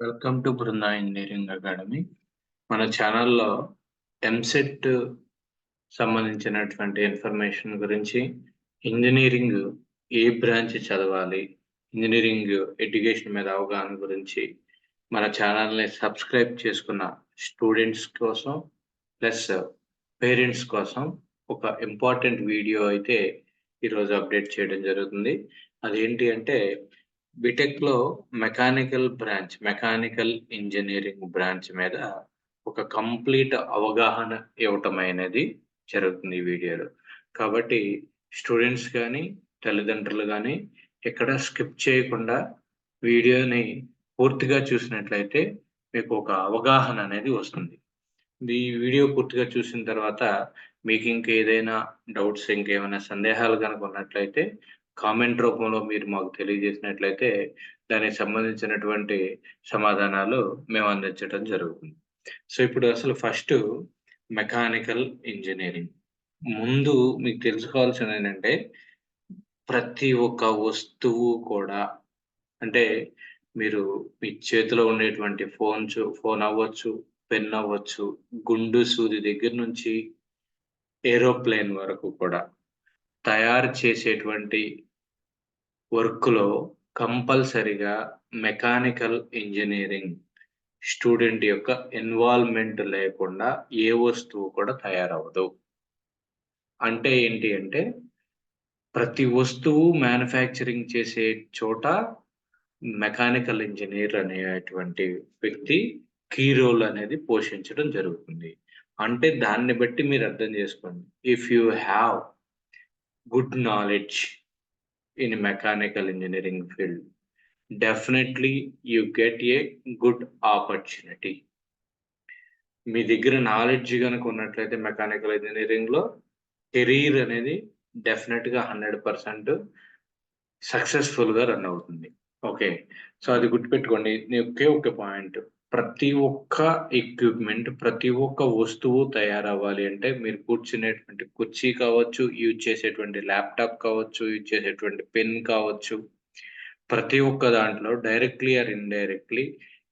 Welcome to Brinda engineering academy. మన ఛానల్లో EAMCET సంబంధించినటువంటి ఇన్ఫర్మేషన్ గురించి ఇంజనీరింగ్ ఏ బ్రాంచ్ చదవాలి ఇంజనీరింగ్ ఎడ్యుకేషన్ మీద అవగాహన గురించి మన ఛానల్ని సబ్స్క్రైబ్ చేసుకున్న స్టూడెంట్స్ కోసం ప్లస్ పేరెంట్స్ కోసం ఒక ఇంపార్టెంట్ వీడియో అయితే ఈరోజు అప్డేట్ చేయడం జరుగుతుంది. అదేంటి అంటే బిటెక్లో mechanical branch mechanical engineering branch మీద ఒక కంప్లీట్ అవగాహన ఇవ్వటం అనేది జరుగుతుంది ఈ వీడియోలో. కాబట్టి స్టూడెంట్స్ కానీ తల్లిదండ్రులు కానీ ఎక్కడ స్కిప్ చేయకుండా వీడియోని పూర్తిగా చూసినట్లయితే మీకు ఒక అవగాహన అనేది వస్తుంది. ఈ వీడియో పూర్తిగా చూసిన తర్వాత మీకు ఇంకేదైనా డౌట్స్ ఇంకేమైనా సందేహాలు కనుక ఉన్నట్లయితే కామెంట్ రూపంలో మీరు మాకు తెలియజేసినట్లయితే దానికి సంబంధించినటువంటి సమాధానాలు మేము అందించడం జరుగుతుంది. సో ఇప్పుడు అసలు ఫస్ట్ మెకానికల్ ఇంజనీరింగ్. ముందు మీకు తెలుసుకోవాల్సింది ఏంటంటే ప్రతి ఒక్క వస్తువు కూడా అంటే మీరు మీ చేతిలో ఉండేటువంటి ఫోన్స్ ఫోన్ అవ్వచ్చు పెన్ అవ్వచ్చు గుండు సూది దగ్గర నుంచి ఏరోప్లేన్ వరకు కూడా తయారు చేసేటువంటి వర్క్లో కంపల్సరిగా మెకానికల్ ఇంజనీరింగ్ స్టూడెంట్ యొక్క ఇన్వాల్వ్మెంట్ లేకుండా ఏ వస్తువు కూడా తయారవదు అంటే ఏంటి అంటే ప్రతి వస్తువు మ్యానుఫ్యాక్చరింగ్ చేసే చోట మెకానికల్ ఇంజనీర్ అనేటువంటి వ్యక్తి కీ రోల్ అనేది పోషించడం జరుగుతుంది. అంటే దాన్ని బట్టి మీరు అర్థం చేసుకోండి. If you have good knowledge in mechanical engineering field definitely you get a good opportunity మీ దగ్గర నాలెడ్జ్ కనుక ఉన్నట్లయితే మెకానికల్ ఇంజనీరింగ్లో కెరీర్ అనేది డెఫినెట్గా హండ్రెడ్ పర్సెంట్ సక్సెస్ఫుల్గా రన్ అవుతుంది. ఓకే సో అది గుర్తుపెట్టుకోండి. ఒకే ఒక పాయింట్ ప్రతి ఒక్క ఎక్విప్మెంట్ ప్రతి ఒక్క వస్తువు తయారవ్వాలి అంటే మీరు కూర్చునేటువంటి కుర్చీ కావచ్చు యూజ్ చేసేటువంటి ల్యాప్టాప్ కావచ్చు యూజ్ చేసేటువంటి పెన్ కావచ్చు ప్రతి ఒక్క దాంట్లో directly or indirectly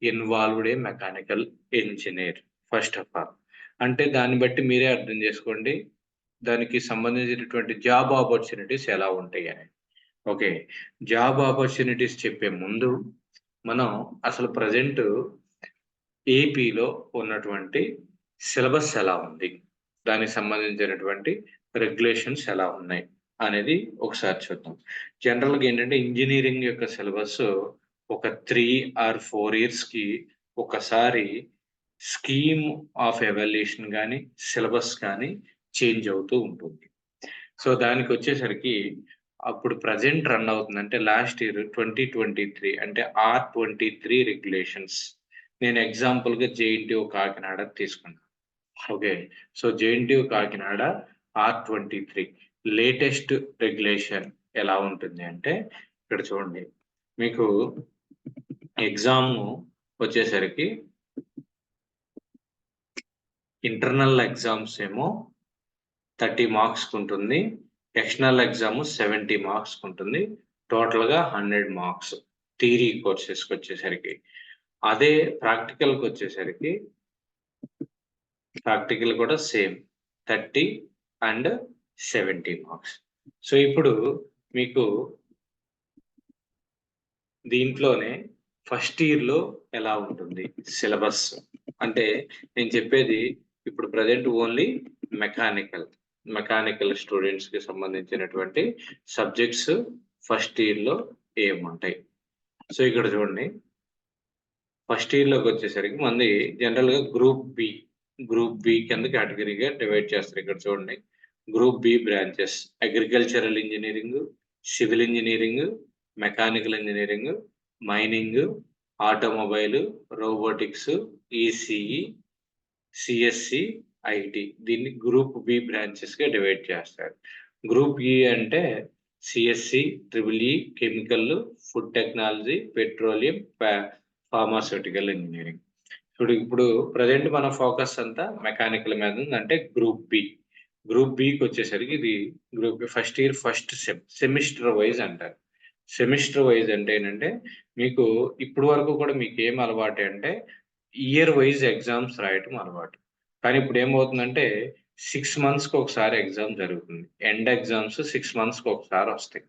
involved A mechanical engineer first of all అంటే దాన్ని బట్టి మీరే అర్థం చేసుకోండి దానికి సంబంధించినటువంటి జాబ్ ఆపర్చునిటీస్ ఎలా ఉంటాయి అని ఓకే జాబ్ ఆపర్చునిటీస్ చెప్పే ముందు మనం అసలు ప్రజెంట్ ఏపీలో ఉన్నటువంటి సిలబస్ ఎలా ఉంది? దానికి సంబంధించినటువంటి రెగ్యులేషన్స్ ఎలా ఉన్నాయి అనేది ఒకసారి చూద్దాం. జనరల్గా ఏంటంటే ఇంజనీరింగ్ యొక్క సిలబస్ ఒక త్రీ ఆర్ ఫోర్ ఇయర్స్కి ఒకసారి స్కీమ్ ఆఫ్ ఎవాల్యుయేషన్ కానీ సిలబస్ కానీ చేంజ్ అవుతూ ఉంటుంది. సో దానికి వచ్చేసరికి అప్పుడు ప్రజెంట్ రన్ అవుతుందంటే last year twenty twenty three అంటే ఆర్ ట్వంటీ త్రీ రెగ్యులేషన్స్ నేను ఎగ్జాంపుల్గా జేఎన్టీఓ కాకినాడ తీసుకున్నాను okay so JNTU Kakinada R twenty three latest regulation ఎలా ఉంటుంది అంటే ఇక్కడ చూడండి. మీకు ఎగ్జామ్ వచ్చేసరికి ఇంటర్నల్ ఎగ్జామ్స్ ఏమో థర్టీ మార్క్స్ ఉంటుంది ఎక్స్టర్నల్ ఎగ్జామ్ సెవెంటీ మార్క్స్ ఉంటుంది టోటల్గా హండ్రెడ్ మార్క్స్. థీరీ కోర్సెస్కి వచ్చేసరికి. అదే ప్రాక్టికల్కి వచ్చేసరికి ప్రాక్టికల్ కూడా same thirty and seventy marks. So ఇప్పుడు మీకు దీంట్లోనే ఫస్ట్ ఇయర్లో ఎలా ఉంటుంది సిలబస్? అంటే నేను చెప్పేది ఇప్పుడు ప్రజెంట్ ఓన్లీ మెకానికల్. మెకానికల్ స్టూడెంట్స్కి సంబంధించినటువంటి సబ్జెక్ట్స్ ఫస్ట్ ఇయర్లో ఏముంటాయి? సో ఇక్కడ చూడండి. ఫస్ట్ ఇయర్లోకి వచ్చేసరికి మంది జనరల్గా గ్రూప్ బి గ్రూప్ బి కింద కేటగిరీగా డివైడ్ చేస్తారు ఇక్కడ చూడండి. Group B branches agricultural engineering civil engineering mechanical engineering mining automobile robotics ECE CSC IT దీన్ని గ్రూప్ బి బ్రాంచెస్గా డివైడ్ చేస్తారు. గ్రూప్ ఈ అంటే CSC triple E chemical food technology petroleum pharmaceutical engineering ఇప్పుడు ఇప్పుడు ప్రజెంట్ మన ఫోకస్ అంతా మెకానికల్ మీద ఉంది. అంటే గ్రూప్ బి గ్రూప్ బికి వచ్చేసరికి ఇది group first year first sem semester wise అంటారు. సెమిస్టర్ వైజ్ అంటే ఏంటంటే మీకు ఇప్పుడు వరకు కూడా మీకు ఏం అలవాటు అంటే ఇయర్ వైజ్ ఎగ్జామ్స్ రాయటం అలవాటు. కానీ ఇప్పుడు ఏమవుతుందంటే సిక్స్ మంత్స్కి ఒకసారి ఎగ్జామ్ జరుగుతుంది. ఎండ్ ఎగ్జామ్స్ సిక్స్ మంత్స్కి ఒకసారి వస్తాయి.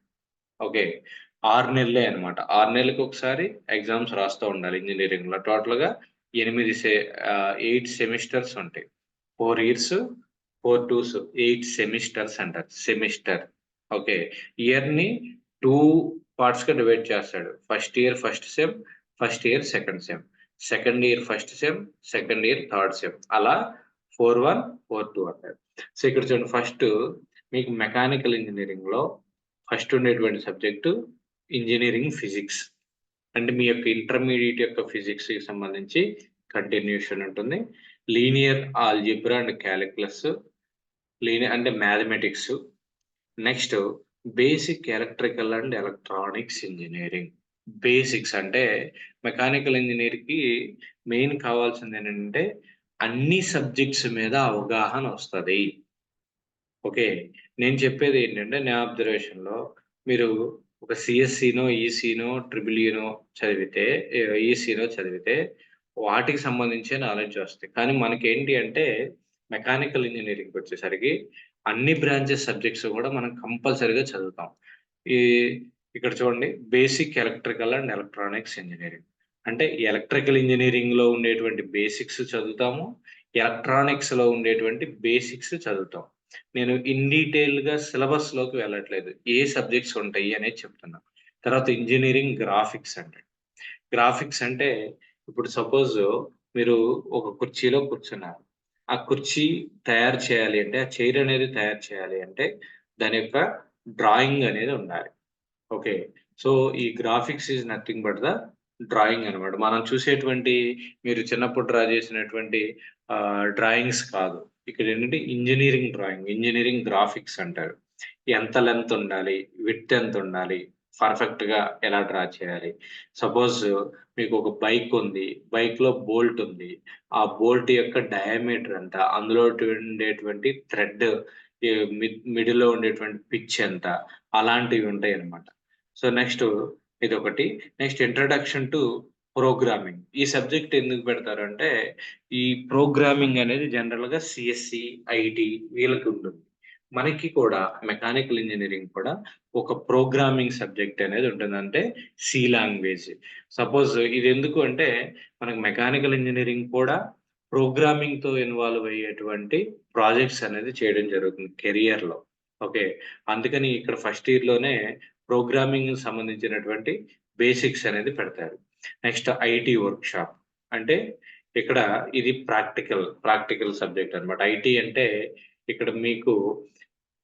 ఓకే ఆరు నెలలే అనమాట ఆరు నెలలకు ఒకసారి ఎగ్జామ్స్ రాస్తూ ఉండాలి ఇంజనీరింగ్లో. టోటల్గా ఎనిమిది సె ఎయిట్ సెమిస్టర్స్ ఉంటాయి. Four years four twos eight semesters అంటారు. సెమిస్టర్. ఓకే. ఇయర్ని టూ పార్ట్స్గా డివైడ్ చేస్తాడు. First year first sem first year second sem. Second year first sem second year third sem. అలా ఫోర్ వన్ ఫోర్ టూ అంటారు. So ఇక్కడ చూడండి first మీకు mechanical ఇంజనీరింగ్లో ఫస్ట్ ఉండేటువంటి సబ్జెక్టు ఇంజనీరింగ్ ఫిజిక్స్. అంటే మీ యొక్క ఇంటర్మీడియట్ యొక్క ఫిజిక్స్కి సంబంధించి కంటిన్యూషన్ ఉంటుంది. Linear algebra and calculus. Linear అంటే mathematics. Next basic electrical and electronics engineering. Basics అంటే మెకానికల్ ఇంజనీర్కి మెయిన్ కావాల్సింది ఏంటంటే అన్ని సబ్జెక్ట్స్ మీద అవగాహన వస్తుంది. ఓకే? నేను చెప్పేది ఏంటంటే నా అబ్జర్వేషన్లో మీరు ఒక సిఎస్సినో ఈసీనో ట్రిపుల్ ఈనో చదివితే ఈసీనో చదివితే వాటికి సంబంధించే నాలెడ్జ్ వస్తాయి. కానీ మనకి ఏంటి అంటే మెకానికల్ ఇంజనీరింగ్ వచ్చేసరికి అన్ని బ్రాంచెస్ సబ్జెక్ట్స్ కూడా మనం కంపల్సరీగా చదువుతాం. ఈ ఇక్కడ చూడండి basic electrical and electronics engineering అంటే ఎలక్ట్రికల్ ఇంజనీరింగ్లో ఉండేటువంటి బేసిక్స్ చదువుతాము ఎలక్ట్రానిక్స్లో ఉండేటువంటి బేసిక్స్ చదువుతాం. నేను ఇన్ డీటెయిల్గా సిలబస్లోకి వెళ్ళట్లేదు. ఏ సబ్జెక్ట్స్ ఉంటాయి అనేది చెప్తున్నా. తర్వాత ఇంజనీరింగ్ గ్రాఫిక్స్ అంటే. గ్రాఫిక్స్ అంటే ఇప్పుడు సపోజ్ మీరు ఒక కుర్చీలో కూర్చున్నారు. ఆ కుర్చీ తయారు చేయాలి అంటే ఆ చైర్ అనేది తయారు చేయాలి అంటే దాని యొక్క డ్రాయింగ్ అనేది ఉండాలి. ఓకే సో ఈ graphics is nothing but the drawing అనమాట మనం చూసేటువంటి మీరు చిన్నప్పుడు డ్రా చేసినటువంటి డ్రాయింగ్స్ కాదు. ఇక్కడ ఏంటంటే ఇంజనీరింగ్ డ్రాయింగ్ ఇంజనీరింగ్ గ్రాఫిక్స్ అంటారు. ఎంత లెంత్ ఉండాలి విత్ ఎంత ఉండాలి పర్ఫెక్ట్గా ఎలా డ్రా చేయాలి? సపోజ్ మీకు ఒక బైక్ ఉంది బైక్లో బోల్ట్ ఉంది. ఆ బోల్ట్ యొక్క డయామీటర్ ఎంత? అందులో ఉండేటువంటి థ్రెడ్ మిడిల్లో ఉండేటువంటి పిచ్ ఎంత? అలాంటివి ఉంటాయి అనమాట సో నెక్స్ట్ ఇది ఒకటి నెక్స్ట్ ఇంట్రడక్షన్ టు ప్రోగ్రామింగ్. ఈ సబ్జెక్ట్ ఎందుకు పెడతారు అంటే ఈ ప్రోగ్రామింగ్ అనేది జనరల్గా సిఎస్సి ఐటి వీళ్ళకి ఉంటుంది. మనకి కూడా మెకానికల్ ఇంజనీరింగ్ కూడా ఒక ప్రోగ్రామింగ్ సబ్జెక్ట్ అనేది ఉంటుంది. అంటే సి లాంగ్వేజ్. సపోజ్ ఇది ఎందుకు అంటే మనకు మెకానికల్ ఇంజనీరింగ్ కూడా ప్రోగ్రామింగ్తో ఇన్వాల్వ్ అయ్యేటువంటి ప్రాజెక్ట్స్ అనేది చేయడం జరుగుతుంది కెరియర్లో ఓకే? అందుకని ఇక్కడ ఫస్ట్ ఇయర్లోనే ప్రోగ్రామింగ్ సంబంధించినటువంటి బేసిక్స్ అనేది పెడతారు. నెక్స్ట్ ఐటీ వర్క్ షాప్ అంటే ఇక్కడ ఇది ప్రాక్టికల్ ప్రాక్టికల్ సబ్జెక్ట్ అనమాట ఐటీ అంటే ఇక్కడ మీకు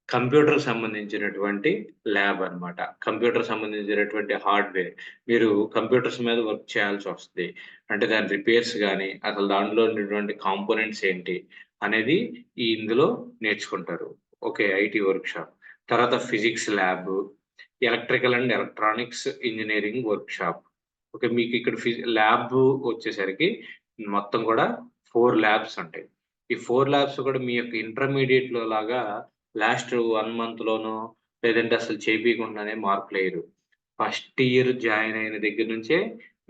కంప్యూటర్ సంబంధించినటువంటి ల్యాబ్ అనమాట కంప్యూటర్ సంబంధించినటువంటి హార్డ్వేర్. మీరు కంప్యూటర్స్ మీద వర్క్ చేయాల్సి వస్తుంది. అంటే దాని రిపేర్స్ కానీ అసలు దాంట్లో ఉన్నటువంటి కాంపోనెంట్స్ ఏంటి అనేది ఈ ఇందులో నేర్చుకుంటారు. ఓకే ఐటీ వర్క్ షాప్ తర్వాత physics lab electrical and electronics engineering work shop okay మీకు ఇక్కడ ల్యాబ్ వచ్చేసరికి మొత్తం కూడా ఫోర్ ల్యాబ్స్ ఉంటాయి. ఈ ఫోర్ ల్యాబ్స్ కూడా మీ యొక్క ఇంటర్మీడియట్లో లాగా లాస్ట్ వన్ మంత్ లోనో లేదంటే అసలు చేపించకుండానే మార్కులు వేయరు ఫస్ట్ ఇయర్ జాయిన్ అయిన దగ్గర నుంచే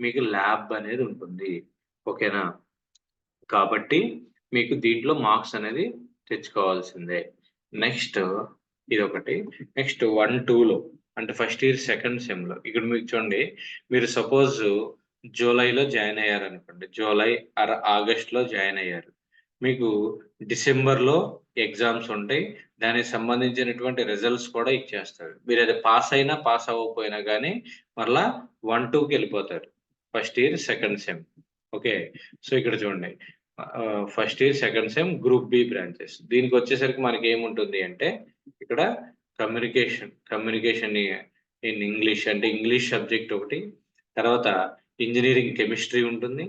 మీకు ల్యాబ్ అనేది ఉంటుంది. ఓకేనా? కాబట్టి మీకు దీంట్లో మార్క్స్ అనేది తెచ్చుకోవాల్సిందే. నెక్స్ట్ ఇది ఒకటి నెక్స్ట్ వన్ టూలో అంటే ఫస్ట్ ఇయర్ సెకండ్ సెమ్లో. ఇక్కడ మీకు చూడండి మీరు సపోజ్ జూలైలో జాయిన్ అయ్యారు అనుకోండి జూలై ఆర్ ఆగస్ట్లో జాయిన్ అయ్యారు. మీకు డిసెంబర్లో ఎగ్జామ్స్ ఉంటాయి. దానికి సంబంధించినటువంటి రిజల్ట్స్ కూడా ఇచ్చేస్తారు. మీరు అది పాస్ అయినా పాస్ అవ్వకపోయినా కానీ మరలా వన్ టూకి వెళ్ళిపోతారు. First year second sem okay so ఇక్కడ చూడండి. First year second sem group B branches దీనికి వచ్చేసరికి మనకి ఏముంటుంది అంటే ఇక్కడ కమ్యూనికేషన్ కమ్యూనికేషన్ ఇన్ ఇంగ్లీష్ అంటే ఇంగ్లీష్ సబ్జెక్ట్ ఒకటి తర్వాత ఇంజనీరింగ్ కెమిస్ట్రీ ఉంటుంది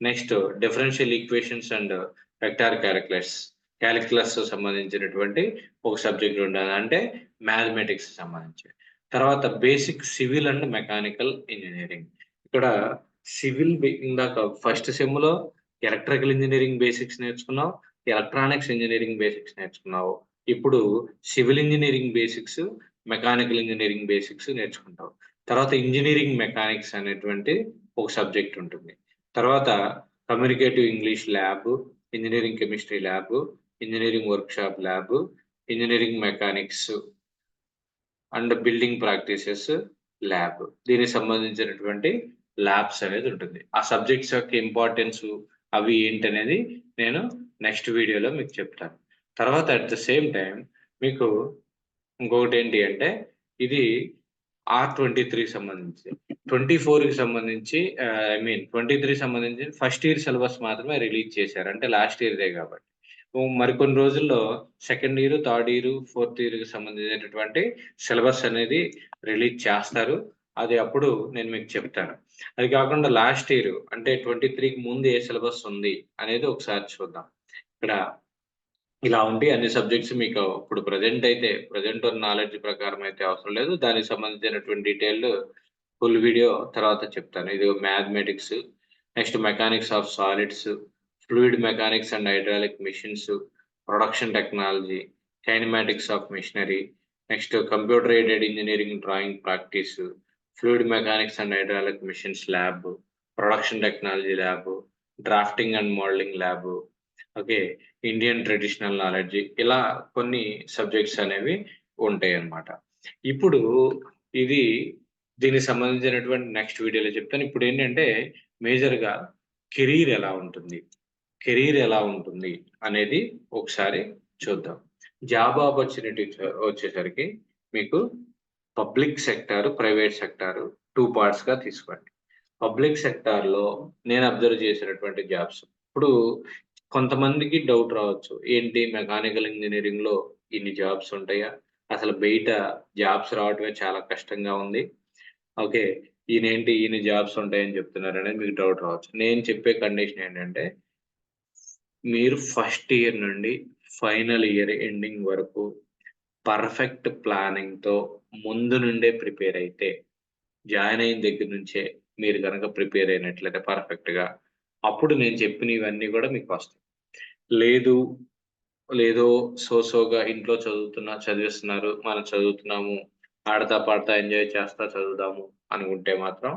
next differential equations and vector calculus calculus సంబంధించినటువంటి ఒక సబ్జెక్ట్ ఉండాలి అంటే మ్యాథమెటిక్స్ సంబంధించి. తర్వాత basic civil and mechanical engineering. ఇక్కడ సివిల్ ఇందాక ఫస్ట్ సెమ్లో ఎలక్ట్రికల్ ఇంజనీరింగ్ బేసిక్స్ నేర్చుకున్నావు ఎలక్ట్రానిక్స్ ఇంజనీరింగ్ బేసిక్స్ నేర్చుకున్నావు ఇప్పుడు civil engineering basics mechanical engineering basics నేర్చుకుంటావు తర్వాత ఇంజనీరింగ్ మెకానిక్స్ అనేటువంటి ఒక సబ్జెక్ట్ ఉంటుంది. తర్వాత communicative English lab engineering chemistry lab engineering workshop lab engineering mechanics and building practices lab. దీనికి సంబంధించినటువంటి ల్యాబ్స్ అనేది ఉంటుంది. ఆ సబ్జెక్ట్స్ యొక్క ఇంపార్టెన్స్ అవి ఏంటి అనేది నేను నెక్స్ట్ వీడియోలో మీకు చెప్తాను. తర్వాత అట్ ద సేమ్ టైం మీకు ఇంకొకటి ఏంటి అంటే ఇది ఆర్ ట్వంటీ త్రీ సంబంధించి. ట్వంటీ ఫోర్కి సంబంధించి ఐ మీన్ ట్వంటీ త్రీ సంబంధించి ఫస్ట్ ఇయర్ సిలబస్ మాత్రమే రిలీజ్ చేశారు. అంటే లాస్ట్ ఇయర్దే కాబట్టి. మరికొన్ని రోజుల్లో second year third year fourth ఇయర్కి సంబంధించినటువంటి సిలబస్ అనేది రిలీజ్ చేస్తారు. అది అప్పుడు నేను మీకు చెప్తాను. అది కాకుండా లాస్ట్ ఇయర్ అంటే ట్వంటీ త్రీకి ముందు ఏ సిలబస్ ఉంది అనేది ఒకసారి చూద్దాం. ఇక్కడ ఇలా ఉండి అన్ని సబ్జెక్ట్స్ మీకు ఇప్పుడు ప్రజెంట్ అయితే ప్రజెంట్ ఉన్న నాలెడ్జ్ ప్రకారం అయితే అవసరం లేదు. దానికి సంబంధించినటువంటి డీటెయిల్ ఫుల్ వీడియో తర్వాత చెప్తాను. ఇది mathematics next mechanics of solids fluid mechanics and hydraulic machines production technology kinematics of machinery next computer aided engineering drawing practice fluid mechanics and hydraulic machines lab production technology lab drafting and modelling lab okay Indian traditional knowledge ఇలా కొన్ని subjects అనేవి ఉంటాయి అన్నమాట ఇప్పుడు ఇది దీనికి సంబంధించినటువంటి next వీడియోలో చెప్తాను. ఇప్పుడు ఏంటంటే మేజర్గా కెరీర్ ఎలా ఉంటుంది? కెరీర్ ఎలా ఉంటుంది అనేది ఒకసారి చూద్దాం. జాబ్ ఆపర్చునిటీ వచ్చేసరికి మీకు public sector private sector two పార్ట్స్గా తీసుకోండి. పబ్లిక్ సెక్టార్లో నేను అబ్జర్వ్ చేసినటువంటి జాబ్స్ ఇప్పుడు కొంతమందికి డౌట్ రావచ్చు. ఏంటి? మెకానికల్ ఇంజనీరింగ్లో ఇన్ని జాబ్స్ ఉంటాయా? అసలు బయట జాబ్స్ రావటమే చాలా కష్టంగా ఉంది. ఓకే ఈయనేంటి? ఈయన జాబ్స్ ఉంటాయని చెప్తున్నారు అనేది మీకు డౌట్ రావచ్చు. నేను చెప్పే కండిషన్ ఏంటంటే మీరు ఫస్ట్ ఇయర్ నుండి ఫైనల్ ఇయర్ ఎండింగ్ వరకు పర్ఫెక్ట్ ప్లానింగ్తో ముందు నుండే ప్రిపేర్ అయితే జాయిన్ అయిన దగ్గర నుంచే మీరు కనుక ప్రిపేర్ అయినట్లయితే పర్ఫెక్ట్గా అప్పుడు నేను చెప్పినవన్నీ కూడా మీకు వస్తాయి. లేదు లేదో సోసోగా ఇంట్లో చదువుతున్నా చదివిస్తున్నారు మనం చదువుతున్నాము ఆడతా పాడతా ఎంజాయ్ చేస్తా చదువుదాము అనుకుంటే మాత్రం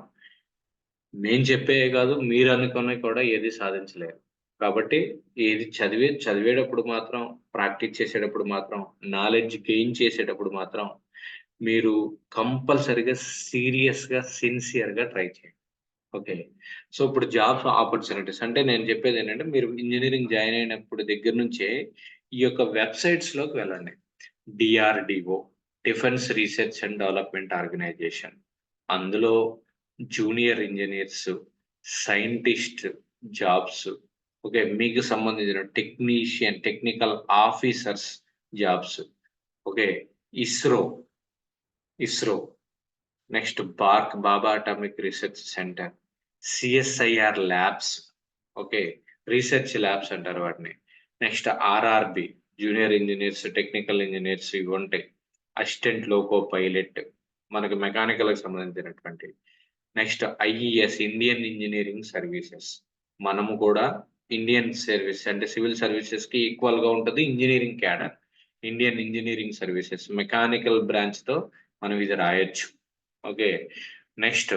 నేను చెప్పే కాదు మీరు అనుకున్నవి కూడా ఏది సాధించలేరు. కాబట్టి ఏది చదివే చదివేటప్పుడు మాత్రం ప్రాక్టీస్ చేసేటప్పుడు మాత్రం నాలెడ్జ్ గెయిన్ చేసేటప్పుడు మాత్రం మీరు కంపల్సరిగా సీరియస్గా సిన్సియర్గా ట్రై చేయండి. ఓకే. సో ఇప్పుడు జాబ్స్ ఆపర్చునిటీస్ అంటే నేను చెప్పేది ఏంటంటే మీరు ఇంజనీరింగ్ జాయిన్ అయినప్పుడు దగ్గర నుంచే ఈ యొక్క వెబ్సైట్స్లోకి వెళ్ళండి. DRDO defence research and development organisation. అందులో junior engineers scientist jobs okay మీకు సంబంధించిన technician technical officers jobs okay ISRO ISRO next BARC Bhabha atomic research centre CSIR labs okay research labs అంటారు వాటిని. Next RRB junior engineers technical engineers ఇవి ఉంటాయి. Assistant loco pilot మనకి మెకానికల్కి సంబంధించినటువంటి. Next IES Indian engineering services మనము కూడా Indian service అంటే సివిల్ సర్వీసెస్కి ఈక్వల్గా ఉంటుంది engineering cadre Indian engineering services mechanical బ్రాంచ్తో మనం ఇది రాయొచ్చు. ఓకే నెక్స్ట్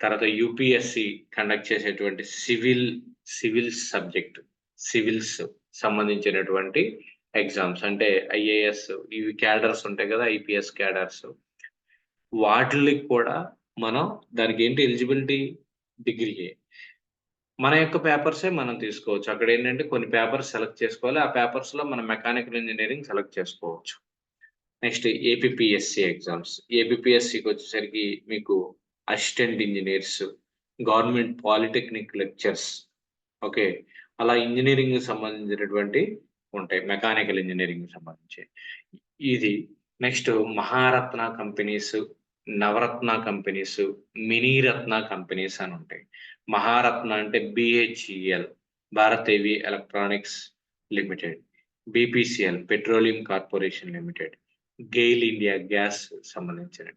తర్వాత యూపీఎస్సి కండక్ట్ చేసేటువంటి సివిల్ సివిల్స్ సబ్జెక్ట్ సివిల్స్ సంబంధించినటువంటి ఎగ్జామ్స్ అంటే ఐఏఎస్ ఇవి క్యాడర్స్ ఉంటాయి కదా ఐపీఎస్ క్యాడర్స్ వాటికి కూడా మనం దానికి ఏంటి ఎలిజిబిలిటీ డిగ్రీయే మన యొక్క పేపర్సే మనం తీసుకోవచ్చు. అక్కడ ఏంటంటే కొన్ని పేపర్స్ సెలెక్ట్ చేసుకోవాలి. ఆ పేపర్స్లో మనం మెకానికల్ ఇంజనీరింగ్ సెలెక్ట్ చేసుకోవచ్చు. నెక్స్ట్ ఏపీఎస్సి ఎగ్జామ్స్ ఏపీఎస్సికి వచ్చేసరికి మీకు assistant engineers government polytechnic lectures okay అలా ఇంజనీరింగ్ సంబంధించినటువంటి ఉంటాయి మెకానికల్ ఇంజనీరింగ్ సంబంధించి. ఇది next Maharatna companies Navaratna companies Miniratna companies అని ఉంటాయి. మహారత్న అంటే BHEL Bharat heavy electronics limited. BPCL petroleum corporation limited. GAIL India gas సంబంధించిన.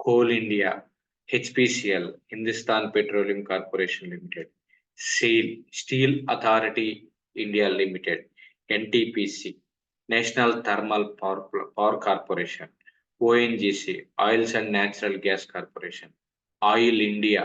Coal India HPCL Hindustan petroleum corporation limited SAIL steel authority India limited NTPC national thermal power power corporation ONGC oils and natural gas corporation oil India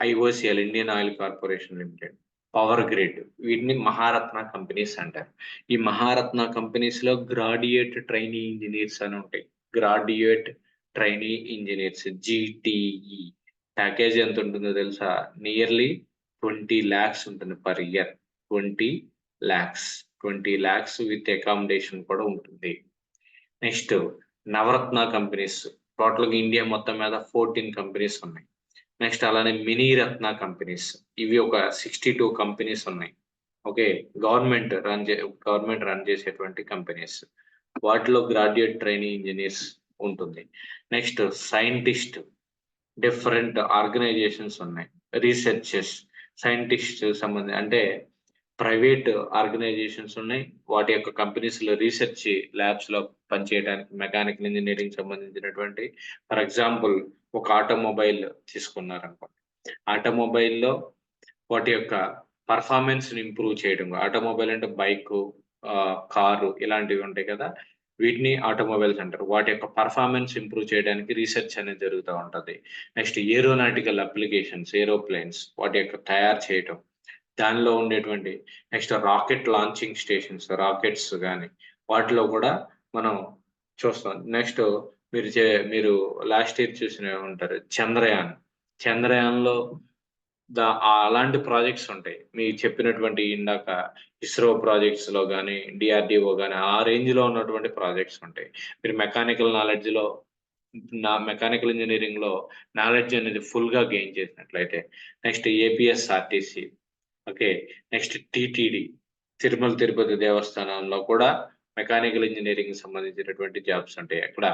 IOCL Indian oil corporation limited power grid వీటిని Maharatna companies అంటారు. ఈ మహారత్న కంపెనీస్లో graduate training engineers అని ఉంటాయి. Graduate trainee engineers GTE. Package ఎంత ఉంటుందో తెలుసా? Nearly twenty lakhs ఉంటుంది per year. Twenty lakhs twenty lakhs with accommodation కూడా ఉంటుంది. Next Navaratna companies. టోటల్గా ఇండియా మొత్తం మీద ఫోర్టీన్ కంపెనీస్ ఉన్నాయి. నెక్స్ట్ అలానే మినీ రత్న కంపెనీస్. ఇవి ఒక సిక్స్టీ టూ కంపెనీస్ ఉన్నాయి. ఓకే? గవర్నమెంట్ రన్ చే గవర్నమెంట్ రన్ చేసేటువంటి కంపెనీస్. వాటిలో గ్రాడ్యుయేట్ ట్రైనింగ్ ఇంజనీర్స్ ఉంటుంది. నెక్స్ట్ సైంటిస్ట్ డిఫరెంట్ ఆర్గనైజేషన్స్ ఉన్నాయి. రీసెర్చెస్ సైంటిస్ట్ సంబంధించి అంటే ప్రైవేట్ ఆర్గనైజేషన్స్ ఉన్నాయి. వాటి యొక్క కంపెనీస్లో రీసెర్చ్ ల్యాబ్స్లో పనిచేయడానికి మెకానికల్ ఇంజనీరింగ్ సంబంధించినటువంటి ఫర్ ఎగ్జాంపుల్ ఒక ఆటోమొబైల్ తీసుకున్నారు ఆటోమొబైల్లో వాటి యొక్క పర్ఫార్మెన్స్ ఇంప్రూవ్ చేయడం. ఆటోమొబైల్ అంటే బైక్ కారు ఇలాంటివి ఉంటాయి కదా. వీటిని ఆటోమొబైల్స్ అంటారు వాటి యొక్క పర్ఫార్మెన్స్ ఇంప్రూవ్ చేయడానికి రీసెర్చ్ అనేది జరుగుతూ ఉంటుంది. నెక్స్ట్ ఏరోనాటికల్ అప్లికేషన్స్ ఏరోప్లేన్స్ వాటి యొక్క తయారు చేయటం. దానిలో ఉండేటువంటి next rocket launching stations rockets కానీ వాటిలో కూడా మనం చూస్తాం. నెక్స్ట్ మీరు చే- మీరు లాస్ట్ ఇయర్ చూసిన ఉంటారు. చంద్రయాన్. చంద్రయాన్లో దా అలాంటి ప్రాజెక్ట్స్ ఉంటాయి. మీరు చెప్పినటువంటి ఇందాక ఇస్రో ప్రాజెక్ట్స్లో కానీ డిఆర్డిఓ కానీ ఆ రేంజ్లో ఉన్నటువంటి ప్రాజెక్ట్స్ ఉంటాయి. మీరు మెకానికల్ నాలెడ్జ్లో నా మెకానికల్ ఇంజనీరింగ్లో నాలెడ్జ్ అనేది ఫుల్గా గెయిన్ చేసినట్లయితే next APS RTC okay next TTD Tirumala Tirupati దేవస్థానంలో కూడా మెకానికల్ ఇంజనీరింగ్ సంబంధించినటువంటి జాబ్స్ ఉంటాయి. అక్కడ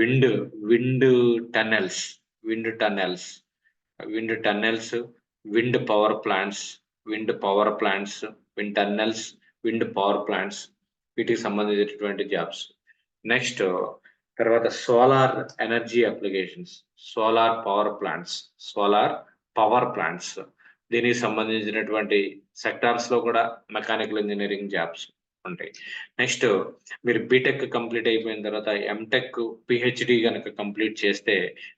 wind wind tunnels wind tunnels wind tunnels wind power plants wind power plants wind tunnels wind power plants వీటికి సంబంధించినటువంటి జాబ్స్ నెక్స్ట్ తర్వాత solar energy applications solar power plants solar power plants దీనికి సంబంధించినటువంటి సెక్టార్స్లో కూడా మెకానికల్ ఇంజనీరింగ్ జాబ్స్ ఉంటాయి. Next మీరు BTech complete అయిపోయిన తర్వాత ఎంటెక్ పిహెచ్డి కనుక కంప్లీట్ చేస్తే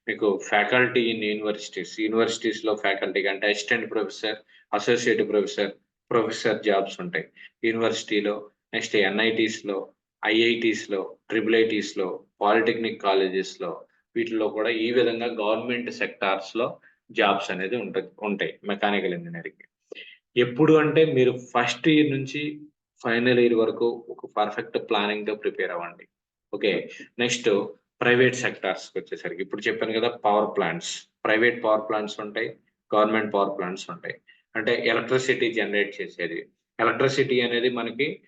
మీకు ఫ్యాకల్టీ ఇన్ యూనివర్సిటీస్ యూనివర్సిటీస్లో ఫ్యాకల్టీ అంటే assistant professor associate professor professor jobs ఉంటాయి. యూనివర్సిటీలో నెక్స్ట్ ఎన్ఐటీస్లో ఐఐటీస్లో ట్రిపుల్ ఐటీస్లో పాలిటెక్నిక్ కాలేజెస్లో వీటిలో కూడా ఈ విధంగా గవర్నమెంట్ సెక్టార్స్లో జాబ్స్ అనేది ఉంటుంది ఉంటాయి. Mechanical engineering. ఎప్పుడు అంటే మీరు ఫస్ట్ ఇయర్ నుంచి ఫైనల్ ఇయర్ వరకు ఒక పర్ఫెక్ట్ ప్లానింగ్తో ప్రిపేర్ అవ్వండి. ఓకే నెక్స్ట్ ప్రైవేట్ సెక్టార్స్ వచ్చేసరికి ఇప్పుడు చెప్పాను కదా power plants private power plants ఉంటాయి గవర్నమెంట్ పవర్ ప్లాంట్స్ ఉంటాయి. అంటే ఎలక్ట్రిసిటీ జనరేట్ చేసేది. ఎలక్ట్రిసిటీ అనేది మనకి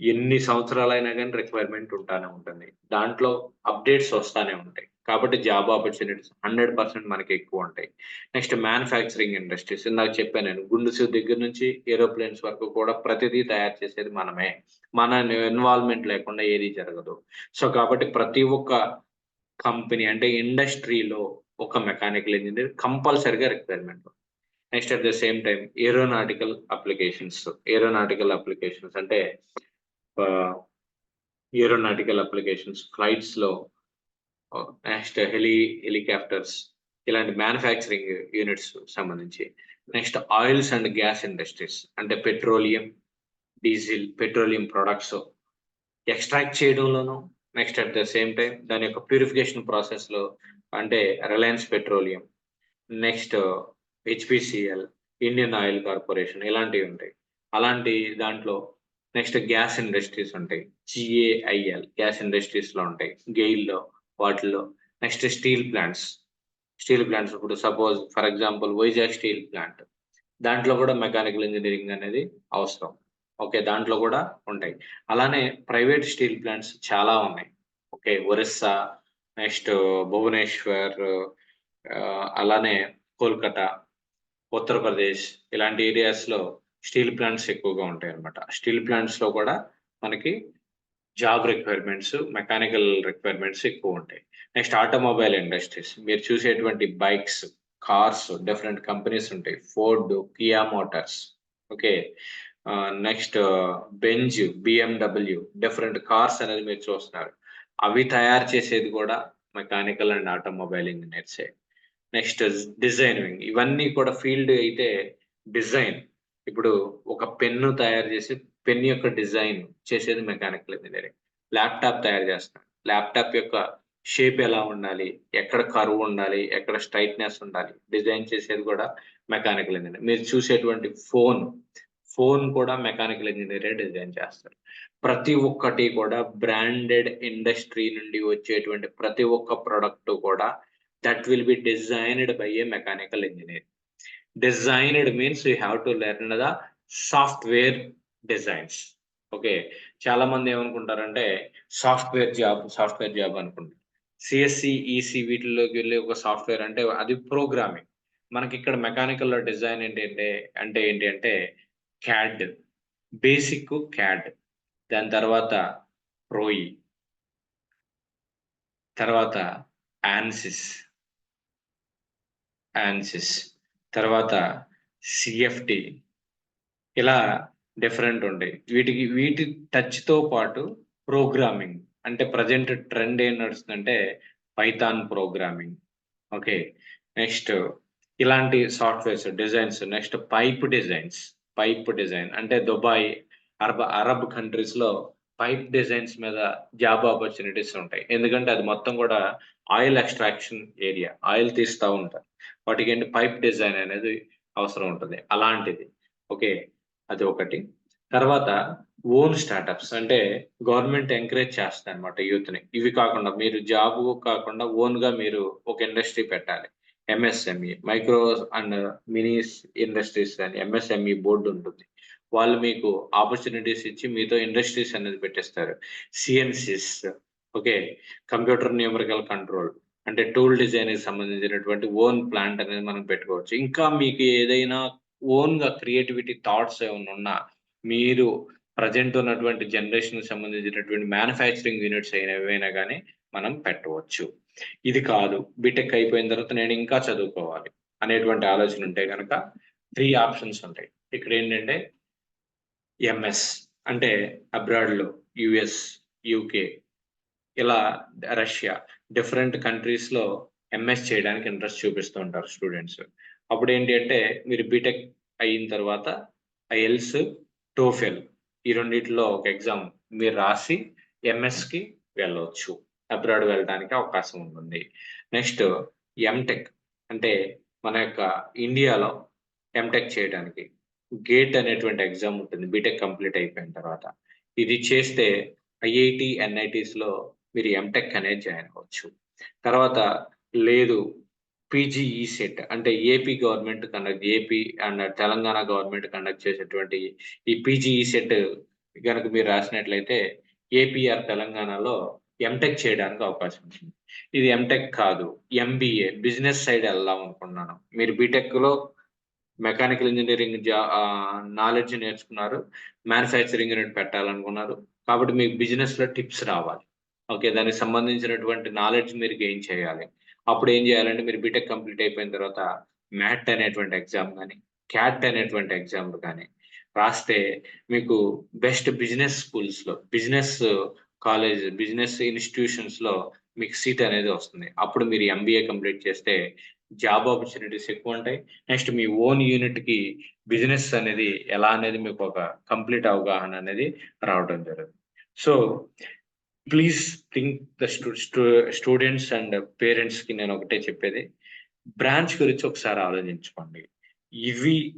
ఎన్ని సంవత్సరాలైనా కానీ రిక్వైర్మెంట్ ఉంటానే ఉంటుంది. దాంట్లో అప్డేట్స్ వస్తానే ఉంటాయి. కాబట్టి జాబ్ ఆపర్చునిటీస్ హండ్రెడ్ పర్సెంట్ మనకి ఎక్కువ ఉంటాయి. నెక్స్ట్ మ్యానుఫ్యాక్చరింగ్ ఇండస్ట్రీస్ ఇందాక చెప్పాను నేను గుండుసు దగ్గర నుంచి ఏరోప్లేన్స్ వరకు కూడా ప్రతిదీ తయారు చేసేది మనమే. మన ఇన్వాల్వ్మెంట్ లేకుండా ఏది జరగదు. సో కాబట్టి ప్రతి ఒక్క కంపెనీ అంటే ఇండస్ట్రీలో ఒక మెకానికల్ ఇంజనీర్ కంపల్సరిగా requirement next at the same time aeronautical applications aeronautical applications అంటే ఏరోనాటికల్ అప్లికేషన్స్ ఫ్లైట్స్లో నెక్స్ట్ హెలి హెలికాప్టర్స్ ఇలాంటి మ్యానుఫ్యాక్చరింగ్ యూనిట్స్ సంబంధించి. Next oils and gas industries అంటే petroleum diesel petroleum products extract చేయడంలోనూ next at the same time దాని యొక్క purification ప్రాసెస్లో అంటే Reliance petroleum next HPCL Indian oil corporation ఇలాంటివి ఉంటాయి. అలాంటి దాంట్లో నెక్స్ట్ గ్యాస్ ఇండస్ట్రీస్ ఉంటాయి. జిఏఐఎల్ గ్యాస్ ఇండస్ట్రీస్లో ఉంటాయి. గెయిల్లో వాటిల్లో. Next steel plants steel plants ఇప్పుడు suppose for example Vizag steel plant దాంట్లో కూడా మెకానికల్ ఇంజనీరింగ్ అనేది అవసరం. ఓకే దాంట్లో కూడా ఉంటాయి. అలానే ప్రైవేట్ స్టీల్ ప్లాంట్స్ చాలా ఉన్నాయి. ఓకే ఒరిస్సా నెక్స్ట్ భువనేశ్వర్ అలానే కోల్కతా ఉత్తరప్రదేశ్ ఇలాంటి ఏరియాస్లో స్టీల్ ప్లాంట్స్ ఎక్కువగా ఉంటాయి అన్నమాట స్టీల్ ప్లాంట్స్లో కూడా మనకి జాబ్ రిక్వైర్మెంట్స్ మెకానికల్ రిక్వైర్మెంట్స్ ఎక్కువ ఉంటాయి. నెక్స్ట్ ఆటోమొబైల్ ఇండస్ట్రీస్ మీరు చూసేటువంటి బైక్స్ కార్స్ డిఫరెంట్ కంపెనీస్ ఉంటాయి. Ford Kia motors okay next Benz BMW different cars అనేది మీరు చూస్తున్నారు. అవి తయారు చేసేది కూడా మెకానికల్ అండ్ ఆటోమొబైల్ ఇంజనీర్సే నెక్స్ట్ డిజైనింగ్ ఇవన్నీ కూడా ఫీల్డ్ అయితే డిజైన్ ఇప్పుడు ఒక పెన్ను తయారు చేసి పెన్ యొక్క డిజైన్ చేసేది మెకానికల్ ఇంజనీరింగ్ ల్యాప్టాప్ తయారు చేస్తాం ల్యాప్టాప్ యొక్క షేప్ ఎలా ఉండాలి? ఎక్కడ కరువు ఉండాలి? ఎక్కడ స్ట్రైట్నెస్ ఉండాలి? డిజైన్ చేసేది కూడా మెకానికల్ ఇంజనీర్ మీరు చూసేటువంటి ఫోన్ ఫోన్ కూడా మెకానికల్ ఇంజనీరే డిజైన్ చేస్తారు. ప్రతి ఒక్కటి కూడా బ్రాండెడ్ ఇండస్ట్రీ నుండి వచ్చేటువంటి ప్రతి ఒక్క ప్రొడక్ట్ కూడా that will be designed by a mechanical engineer designed means you have to learn the software designs. Okay చాలా మంది ఏమనుకుంటారంటే సాఫ్ట్వేర్ జాబ్ సాఫ్ట్వేర్ జాబ్ అనుకుంటారు సిఎస్సి ఈసీ వీటిలోకి వెళ్ళి ఒక సాఫ్ట్వేర్ అంటే అది ప్రోగ్రామింగ్. మనకి ఇక్కడ మెకానికల్ డిజైన్ ఏంటి అంటే అంటే ఏంటి అంటే క్యాడ్ బేసిక్ క్యాడ్ దాని తర్వాత ప్రోయి తర్వాత యాన్సిస్ యాన్సిస్ తర్వాత సిఎఫ్టి ఇలా డిఫరెంట్ ఉంటాయి వీటికి వీటి టచ్తో పాటు ప్రోగ్రామింగ్ అంటే ప్రజెంట్ ట్రెండ్ ఏం నడుస్తుందంటే పైథాన్ ప్రోగ్రామింగ్ ఓకే నెక్స్ట్ ఇలాంటి softwares designs next pipe designs pipe design అంటే దుబాయ్ అరబ్ అరబ్ కంట్రీస్లో పైప్ డిజైన్స్ మీద జాబ్ ఆపర్చునిటీస్ ఉంటాయి. ఎందుకంటే అది మొత్తం కూడా ఆయిల్ ఎక్స్ట్రాక్షన్ ఏరియా ఆయిల్ తీస్తూ ఉంటారు. వాటికి ఏంటి? పైప్ డిజైన్ అనేది అవసరం ఉంటుంది. అలాంటిది. ఓకే అది ఒకటి. తర్వాత ఓన్ స్టార్టప్స్ అంటే గవర్నమెంట్ ఎంకరేజ్ చేస్తుంది అనమాట యూత్ని. ఇవి కాకుండా మీరు జాబ్ కాకుండా ఓన్గా మీరు ఒక ఇండస్ట్రీ పెట్టాలి. MSME micro and mini industries అని ఎంఎస్ఎంఈ బోర్డు ఉంటుంది. వాళ్ళు మీకు ఆపర్చునిటీస్ ఇచ్చి మీతో ఇండస్ట్రీస్ అనేది పెట్టేస్తారు. CNCs okay computer numerical control అంటే టూల్ డిజైన్కి సంబంధించినటువంటి ఓన్ ప్లాంట్ అనేది మనం పెట్టుకోవచ్చు. ఇంకా మీకు ఏదైనా ఓన్గా క్రియేటివిటీ థాట్స్ ఏమైనా ఉన్నా మీరు ప్రజెంట్ ఉన్నటువంటి జనరేషన్కి సంబంధించినటువంటి మ్యానుఫ్యాక్చరింగ్ యూనిట్స్ అయినా ఏవైనా కానీ మనం పెట్టవచ్చు. ఇది కాదు. బీటెక్ అయిపోయిన తర్వాత నేను ఇంకా చదువుకోవాలి అనేటువంటి ఆలోచన ఉంటే కనుక త్రీ ఆప్షన్స్ ఉంటాయి. ఇక్కడ ఏంటంటే ఎంఎస్ అంటే అబ్రాడ్లో యుఎస్ యూకే ఇలా రష్యా డిఫరెంట్ కంట్రీస్లో ఎంఎస్ చేయడానికి ఇంట్రెస్ట్ చూపిస్తూ ఉంటారు స్టూడెంట్స్. అప్పుడు ఏంటి అంటే మీరు బీటెక్ అయిన తర్వాత ఐఎల్స్ టోఫెల్ ఈ రెండిట్లో ఒక ఎగ్జామ్ మీరు రాసి ఎంఎస్కి వెళ్ళవచ్చు అబ్రాడ్ వెళ్ళడానికి అవకాశం ఉంటుంది. నెక్స్ట్ ఎంటెక్ అంటే మన యొక్క ఇండియాలో ఎంటెక్ చేయడానికి గేట్ అనేటువంటి ఎగ్జామ్ ఉంటుంది. బీటెక్ కంప్లీట్ అయిపోయిన తర్వాత ఇది చేస్తే ఐఐటి ఎన్ఐటీస్లో మీరు ఎంటెక్ అనేది జాయిన్ అవ్వచ్చు. తర్వాత లేదు పీజీఈ సెట్ అంటే AP government conduct AP and Telangana government conduct చేసేటువంటి ఈ పీజీఈ సెట్ కనుక మీరు రాసినట్లయితే ఏపీఆర్ తెలంగాణలో ఎంటెక్ చేయడానికి అవకాశం ఉంటుంది. ఇది ఎంటెక్ కాదు ఎంబీఏ బిజినెస్ సైడ్ వెళ్దాం అనుకున్నాను మీరు బీటెక్లో మెకానికల్ ఇంజనీరింగ్ జా నాలెడ్జ్ నేర్చుకున్నారు మ్యానుఫ్యాక్చరింగ్ యూనిట్ పెట్టాలనుకున్నారు కాబట్టి మీకు బిజినెస్లో టిప్స్ రావాలి. ఓకే దానికి సంబంధించినటువంటి నాలెడ్జ్ మీరు గెయిన్ చేయాలి. అప్పుడు ఏం చేయాలంటే మీరు బీటెక్ కంప్లీట్ అయిపోయిన తర్వాత మ్యాట్ అనేటువంటి ఎగ్జామ్ కానీ క్యాట్ అనేటువంటి ఎగ్జామ్ కానీ రాస్తే మీకు బెస్ట్ బిజినెస్ స్కూల్స్లో బిజినెస్ కాలేజ్ బిజినెస్ ఇన్స్టిట్యూషన్స్లో మీకు సీట్ అనేది వస్తుంది. అప్పుడు మీరు ఎంబీఏ కంప్లీట్ చేస్తే జాబ్ ఆపర్చునిటీస్ ఎక్కువ ఉంటాయి. నెక్స్ట్ మీ ఓన్ యూనిట్కి బిజినెస్ అనేది ఎలా అనేది మీకు ఒక కంప్లీట్ అవగాహన అనేది రావడం జరుగుతుంది. So please think the students and పేరెంట్స్కి నేను ఒకటే చెప్పేది. బ్రాంచ్ గురించి ఒకసారి ఆలోచించుకోండి. ఇవి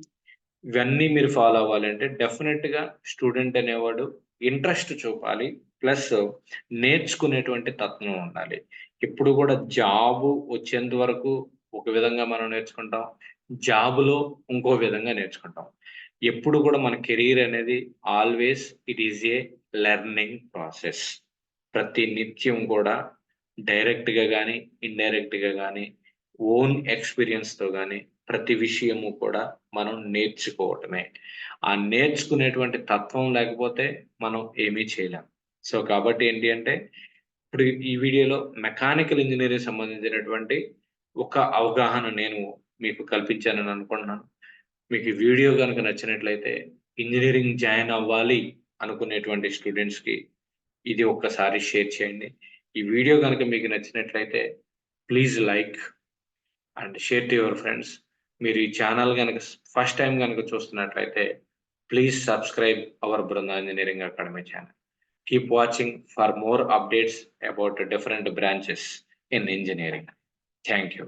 ఇవన్నీ మీరు ఫాలో అవ్వాలంటే డెఫినెట్గా స్టూడెంట్ అనేవాడు ఇంట్రెస్ట్ చూపాలి. ప్లస్ నేర్చుకునేటువంటి తత్వం ఉండాలి. ఇప్పుడు కూడా జాబు వచ్చేంత వరకు ఒక విధంగా మనం నేర్చుకుంటాం. జాబులో ఇంకో విధంగా నేర్చుకుంటాం. ఎప్పుడు కూడా మన కెరీర్ అనేది always it is a learning process ప్రతి నిత్యం కూడా డైరెక్ట్గా కానీ ఇండైరెక్ట్గా కానీ ఓన్ ఎక్స్పీరియన్స్తో కానీ ప్రతి విషయము కూడా మనం నేర్చుకోవటమే. ఆ నేర్చుకునేటువంటి తత్వం లేకపోతే మనం ఏమీ చేయలేం. సో కాబట్టి ఏంటి అంటే ఇప్పుడు ఈ వీడియోలో మెకానికల్ ఇంజనీరింగ్ సంబంధించినటువంటి ఒక అవగాహన నేను మీకు కల్పించానని అనుకుంటున్నాను. మీకు వీడియో కనుక నచ్చినట్లయితే ఇంజనీరింగ్ జాయిన్ అవ్వాలి అనుకునేటువంటి స్టూడెంట్స్కి ఇది ఒక్కసారి షేర్ చేయండి. ఈ వీడియో కనుక మీకు నచ్చినట్లయితే please like and share to your friends. మీరు ఈ ఛానల్ కనుక ఫస్ట్ టైం కనుక చూస్తున్నట్లయితే please subscribe our Brinda engineering academy channel. Keep watching for more updates about different branches in engineering. Thank you.